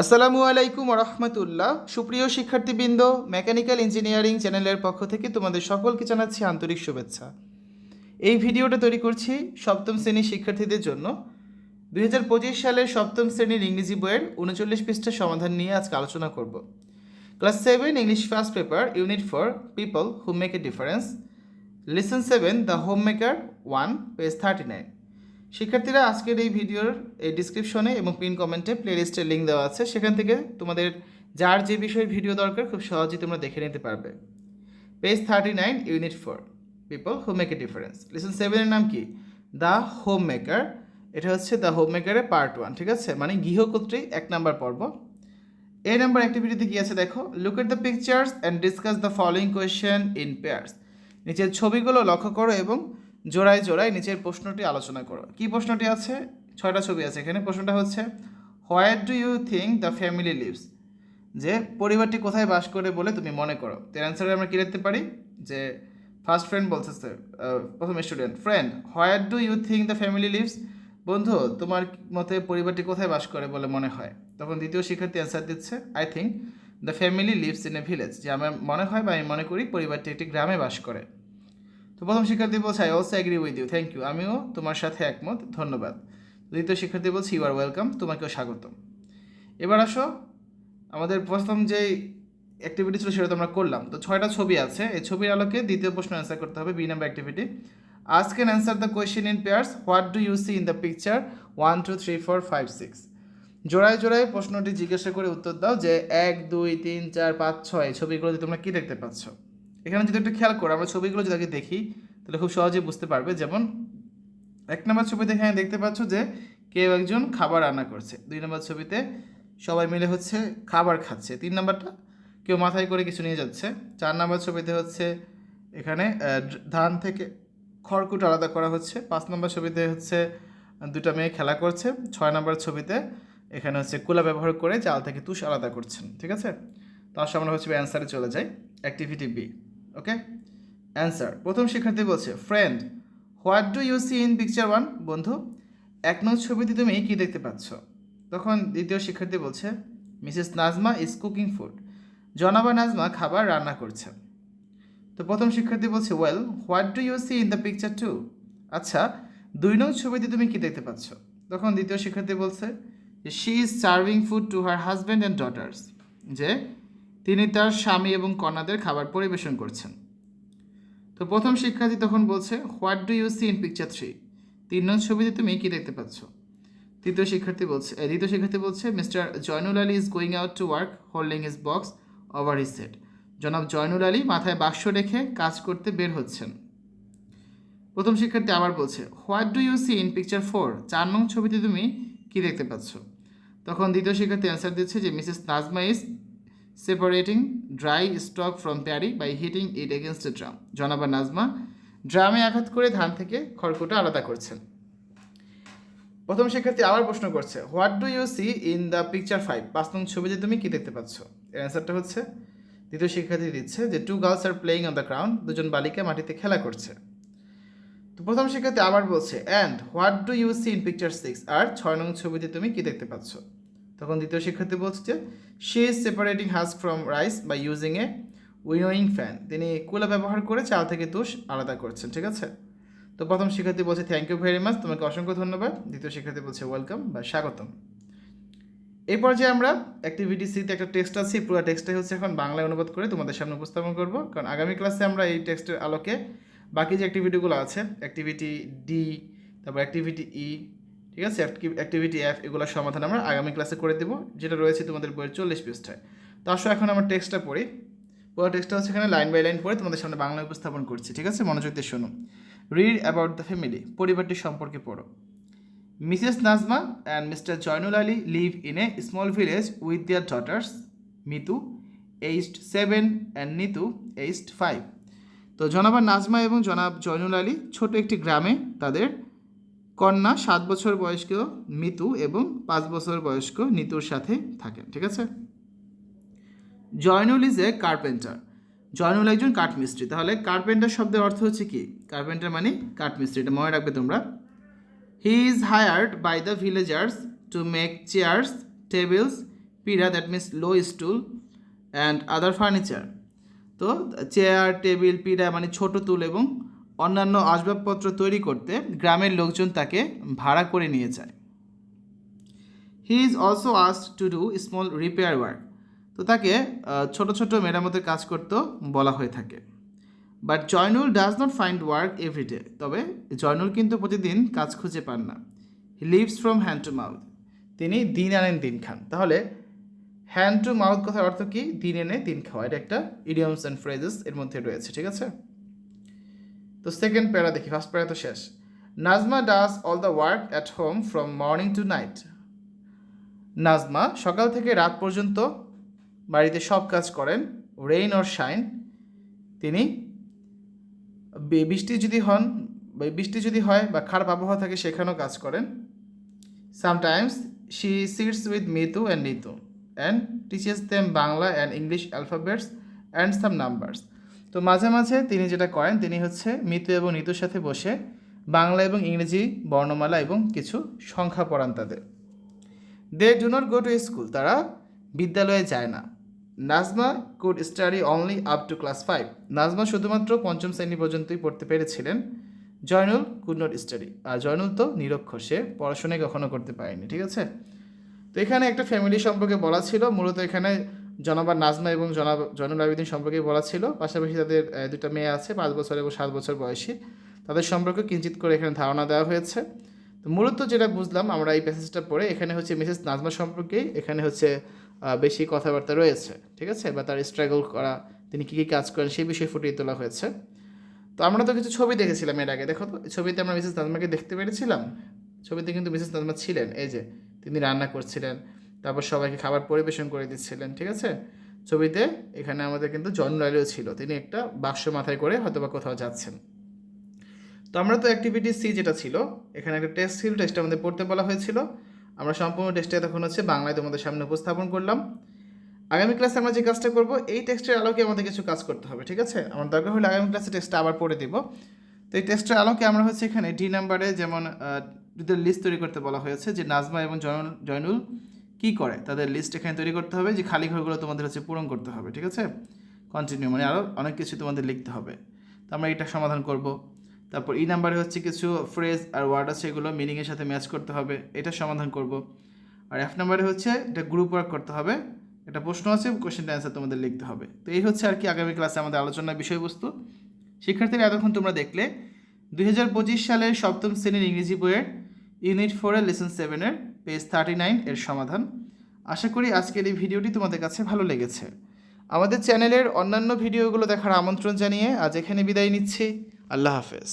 আসসালামু আলাইকুম রহমতুল্লাহ। সুপ্রিয় শিক্ষার্থীবৃন্দ, মেকানিক্যাল ইঞ্জিনিয়ারিং চ্যানেলের পক্ষ থেকে তোমাদের সকলকে জানাচ্ছি আন্তরিক শুভেচ্ছা। এই ভিডিওটা তৈরি করছি সপ্তম শ্রেণির শিক্ষার্থীদের জন্য। দুই হাজার পঁচিশ সালের সপ্তম শ্রেণির ইংরেজি বইয়ের উনচল্লিশ পৃষ্ঠার সমাধান নিয়ে আজকে আলোচনা করব। Class seven, English first paper, unit four, people who make a difference. Listen seven, the home maker, one, page thirty nine. শিক্ষার্থীরা, আজকের এই ভিডিওর, এই ডিসক্রিপশনে এবং পিন কমেন্টে প্লেলিস্টের লিঙ্ক দেওয়া আছে। সেখান থেকে তোমাদের যার যে বিষয়ের ভিডিও দরকার, খুব সহজেই তোমরা দেখে নিতে পারবে। Page thirty nine unit four people home make a difference listen সেভেনের নাম কি? দ্য হোম মেকার এটা হচ্ছে দ্য হোম মেকারের পার্ট ওয়ান ঠিক আছে? মানে গৃহকর্ত্রী, এক নাম্বার পর্ব। এই নাম্বার অ্যাক্টিভিটিতে কি আছে? দেখো look at the pictures and discuss the following question in pairs নিচের ছবিগুলো লক্ষ্য করো এবং জোড়ায় জোড়ায় নিচের প্রশ্নটি আলোচনা করো। কি প্রশ্নটি আছে? ছয়টা ছবি আছে। এখানে প্রশ্নটা হচ্ছে, where do you think the family lives? যে, পরিবারটি কোথায় বাস করে বলে তুমি মনে করো? তো অ্যান্সারে আমরা কী লিখতে পারি? যে ফার্স্ট ফ্রেন্ড বলছে স্যার প্রথম student friend where do you think the family lives? বন্ধু, তোমার মতে পরিবারটি কোথায় বাস করে বলে মনে হয়? তখন দ্বিতীয় শিক্ষার্থী অ্যান্সার দিচ্ছে I think the family lives in a village যে, আমার মনে হয় বা আমি মনে করি পরিবারটি একটি গ্রামে বাস করে। তো প্রথম শিক্ষার্থী বলছে I also agree with you thank you আমিও তোমার সাথে একমত, ধন্যবাদ। দ্বিতীয় শিক্ষার্থী বলছে ইউ আর ওয়েলকাম তোমাকেও স্বাগতম। এবার আসো, আমাদের প্রথম যে অ্যাক্টিভিটি ছিল সেটা তো আমরা করলাম। তো ছয়টা ছবি আছে, এই ছবির আলোকে দ্বিতীয় প্রশ্ন অ্যান্সার করতে হবে, বি নাম্বার অ্যাক্টিভিটি আজ can answer the question in pairs what do you see in the picture one two three four five six জোড়ায় জোড়ায় প্রশ্নটি জিজ্ঞাসা করে উত্তর দাও যে, এক, দুই, তিন, চার, পাঁচ, ছয় ছবিগুলোতে তোমরা কী দেখতে পাচ্ছ? এখানে যদি একটু খেয়াল করো, আমরা ছবিগুলো যদি আগে দেখি, তাহলে খুব সহজেই বুঝতে পারবে। যেমন, এক নম্বর ছবিতে এখানে দেখতে পাচ্ছ যে, কেউ একজন খাবার রান্না করছে। দুই নম্বর ছবিতে সবাই মিলে হচ্ছে খাবার খাচ্ছে। তিন নম্বরটা, কেউ মাথায় করে কিছু নিয়ে যাচ্ছে। চার নম্বর ছবিতে হচ্ছে এখানে ধান থেকে খড়কুট আলাদা করা হচ্ছে। পাঁচ নম্বর ছবিতে হচ্ছে দুটা মেয়ে খেলা করছে। ছয় নম্বর ছবিতে এখানে হচ্ছে কুলা ব্যবহার করে চাল থেকে তুষ আলাদা করছেন। ঠিক আছে? তো আসলে আমরা হচ্ছে অ্যান্সারে চলে যাই। অ্যাক্টিভিটি বি ওকে অ্যান্সার প্রথম শিক্ষার্থী বলছে friend what do you see in picture one বন্ধু, এক নং ছবিতে তুমি কী দেখতে পাচ্ছ? তখন দ্বিতীয় শিক্ষার্থী বলছে Mrs Nazma is cooking food জনাবা নাজমা খাবার রান্না করছে। তো প্রথম শিক্ষার্থী বলছে well what do you see in the picture two আচ্ছা দুই নং ছবিতে তুমি কী দেখতে পাচ্ছ? তখন দ্বিতীয় শিক্ষার্থী বলছে যে she is serving food to her husband and daughters যে তিনি তার স্বামী এবং কন্যাদের খাবার পরিবেশন করছেন। তো প্রথম শিক্ষার্থী তখন বলছে what do you see in picture three তিন নং ছবিতে তুমি কী দেখতে পাচ্ছ? তৃতীয় শিক্ষার্থী বলছে দ্বিতীয় শিক্ষার্থী বলছে Mister Joynul Ali is going out to work holding is box over his set জনাব জয়নুল আলী মাথায় বাক্স রেখে কাজ করতে বের হচ্ছেন। প্রথম শিক্ষার্থী আবার বলছে what do you see in picture four চার নং ছবিতে তুমি কী দেখতে পাচ্ছ? তখন দ্বিতীয় শিক্ষার্থী অ্যান্সার দিচ্ছে যে Mrs Nazma is separating dry stalk from paddy by hitting it against a drum জনাবা নাজমা, ড্রামে আঘাত করে ধান থেকে খড়কুটা আলাদা করছেন। প্রথম শিক্ষার্থী আবার প্রশ্ন করছে, what do you see in the picture five? পাঁচ নং ছবিতে তুমি কী দেখতে পাচ্ছ? এর অ্যান্সারটা হচ্ছে, দ্বিতীয় শিক্ষার্থী দিচ্ছে যে two girls are playing on the ground দুজন বালিকা মাটিতে খেলা করছে। তো প্রথম শিক্ষার্থী আবার বলছে and what do you see in picture six? আর ছয় নং ছবিতে তুমি কী দেখতে পাচ্ছ? তখন দ্বিতীয় শিক্ষার্থী বলছে যে she is separating husk from rice by using a winnowing fan তিনি কুলা ব্যবহার করে চাল থেকে তুষ আলাদা করছেন, ঠিক আছে? তো প্রথম শিক্ষার্থী বলছে থ্যাংক ইউ ভেরি মাচ তোমাকে অসংখ্য ধন্যবাদ। দ্বিতীয় শিক্ষার্থী বলছে ওয়েলকাম বা স্বাগতম। এই পর্যায়ে আমরা অ্যাক্টিভিটি সিতে একটা টেক্সট আছে, পুরো টেক্সটটাই হচ্ছে এখন বাংলায় অনুবাদ করে তোমাদের সামনে উপস্থাপন করব। কারণ আগামী ক্লাসে আমরা এই টেক্সটের আলোকে বাকি যে অ্যাক্টিভিটিগুলো আছে অ্যাক্টিভিটি ডি তারপর অ্যাক্টিভিটি ই ঠিক আছে? অ্যাক্টিভিটি অ্যাপ এগুলোর সমাধান আমরা আগামী ক্লাসে করে দেবো, যেটা রয়েছে তোমাদের বইয়ের চল্লিশ পৃষ্ঠায়। তো আসো এখন আমরা টেক্সটটা পড়ি। পুরো টেক্সটটা হচ্ছে এখানে লাইন বাই লাইন পড়ে তোমাদের সামনে বাংলায় উপস্থাপন করছি, ঠিক আছে? মনোযোগ দিয়ে শোনো রিড অ্যাবাউট দ্য ফ্যামিলি পরিবারটি সম্পর্কে পড়ো। Mrs Nazma and Mister Joynul Ali live in a small village with their daughters Mitu aged seven and Nitu aged five তো জনাবা নাজমা এবং জনাব জয়নুল আলী ছোট একটি গ্রামে তাদের কন্যা সাত বছর বয়স্ক মিতু এবং পাঁচ বছর বয়স্ক নিতুর সাথে থাকেন, ঠিক আছে? Joynul is a carpenter Joynul একজন কাঠমিস্ত্রি। তাহলে কার্পেন্টার শব্দের অর্থ হচ্ছে কি? কার্পেন্টার মানে কাঠমিস্ত্রি, এটা মনে রাখবে তোমরা। He is hired by the villagers to make chairs tables pira that means low stool and other furniture তো চেয়ার টেবিল পিড়া মানে ছোট তুল এবং অন্যান্য আসবাবপত্র তৈরি করতে গ্রামের লোকজন তাকে ভাড়া করে নিয়ে যায়। He is also asked to do small repair work তো তাকে ছোট ছোট মেরামতের কাজ করতেও বলা হয়ে থাকে। But Joynul does not find work every day তবে জয়নুল কিন্তু প্রতিদিন কাজ খুঁজে পান না। He lives from hand to mouth তিনি দিন আনেন, দিন খান। তাহলে হ্যান্ড টু মাউথ কথার অর্থ কি? দিন এনে, দিন খাওয়া। এটা একটা ইডিয়মস অ্যান্ড ফ্রেজেস এর মধ্যে রয়েছে। ঠিক আছে? তো সেকেন্ড প্যারা দেখি ফার্স্ট প্যারা তো শেষ। Nazma does all the work at home from morning to night Nazma সকাল থেকে রাত পর্যন্ত বাড়িতে সব কাজ করেন রেইন অর শাইন তিনি বৃষ্টি যদি হন বৃষ্টি যদি হয় বা খারাপ আবহাওয়া থাকে সেখানেও কাজ করেন। Sometimes she sits with Mitu and Nitu and teaches them Bangla and English alphabets and some numbers তো মাঝে মাঝে তিনি যেটা করেন, তিনি হচ্ছে মিতু এবং নিতুর সাথে বসে বাংলা এবং ইংরেজি বর্ণমালা এবং কিছু সংখ্যা পড়ান তাদের। They do not go to school তারা বিদ্যালয়ে যায় না। Nazma could study only up to class five Nazma শুধুমাত্র পঞ্চম শ্রেণি পর্যন্তই পড়তে পেরেছিলেন। জয়নুল কুড নট স্টাডি আর জয়নুল তো নিরক্ষর, সে পড়াশোনাই কখনো করতে পারেনি, ঠিক আছে? তো এখানে একটা ফ্যামিলি সম্পর্কে বলা ছিল। মূলত এখানে জনাবার নাজমা এবং জনাব জয়নুল আবেদিন সম্পর্কে বলা ছিল। পাশাপাশি তাদের দুটো মেয়ে আছে, পাঁচ বছর এবং সাত বছর বয়সী। তাদের সম্পর্কে কিঞ্চিত করে এখানে ধারণা দেওয়া হয়েছে। তো মূলত যেটা বুঝলাম, আমরা এই প্যাসেজটা পড়ে এখানে হচ্ছে মিসেস নাজমা সম্পর্কেই এখানে হচ্ছে বেশি কথাবার্তা রয়েছে, ঠিক আছে? বা তার স্ট্রাগল করা, তিনি কী কী কাজ করেন, সেই বিষয়ে ফুটিয়ে তোলা হয়েছে। তো আমরা তো কিছু ছবি দেখেছিলাম এর আগে, দেখো তো ছবিতে আমরা মিসেস নাজমাকে দেখতে পেরেছিলাম। ছবিতে কিন্তু মিসেস নাজমা ছিলেন, এই যে, তিনি রান্না করছিলেন। তারপর সবাইকে খাবার পরিবেশন করে দিচ্ছিলেন, ঠিক আছে? ছবিতে এখানে আমাদের কিন্তু জন রাইলেও ছিল, তিনি একটা বাক্স মাথায় করে হয়তো বা কোথাও যাচ্ছেন। তো আমরা তো অ্যাক্টিভিটি সি যেটা ছিল, এখানে একটা টেস্ট ছিল টেস্টটা আমাদের পড়তে বলা হয়েছিল। আমরা সম্পূর্ণ টেস্টে তখন হচ্ছে বাংলায় তোমাদের সামনে উপস্থাপন করলাম। আগামী ক্লাসে আমরা যে কাজটা করব, এই টেস্টের আলোকে আমাদের কিছু কাজ করতে হবে, ঠিক আছে? আমার দরকার হলে আগামী ক্লাসে টেস্টটা আবার পড়ে দিব। তো এই টেস্টের আলোকে আমরা হচ্ছে এখানে ডি নাম্বারে যেমন যদি লিস্ট তৈরি করতে বলা হয়েছে, যে নাজমা এবং জয়নুল। কী করে? তাদের লিস্ট এখানে তৈরি করতে হবে যে খালি ঘরগুলো তোমাদের হচ্ছে পূরণ করতে হবে, ঠিক আছে? কন্টিনিউ মানে আরও অনেক কিছু তোমাদের লিখতে হবে। তো আমরা এটা সমাধান করব। তারপর ই নাম্বারে হচ্ছে কিছু ফ্রেজ আর ওয়ার্ড আছে, এগুলো মিনিংয়ের সাথে ম্যাচ করতে হবে। এটা সমাধান করব। আর এফ নাম্বারে হচ্ছে এটা গ্রুপ ওয়ার্ক করতে হবে। একটা প্রশ্ন আছে কোশ্চেনটা অ্যান্সার তোমাদের লিখতে হবে। তো এই হচ্ছে আর কি আগামী ক্লাসে আমাদের আলোচনার বিষয়বস্তু। শিক্ষার্থীরা, এতক্ষণ তোমরা দেখলে, দুই হাজার পঁচিশ সালের সপ্তম শ্রেণির ইংরেজি বইয়ের ইউনিট ফোরের লেসন সেভেনের পেজ থার্টি নাইন এর সমাধান। আশা করি আজকের এই ভিডিওটি তোমাদের কাছে ভালো লেগেছে। আমাদের চ্যানেলের অন্যান্য ভিডিওগুলো দেখার আমন্ত্রণ জানিয়ে আজ এখানে বিদায় নিচ্ছি। আল্লাহ হাফেজ।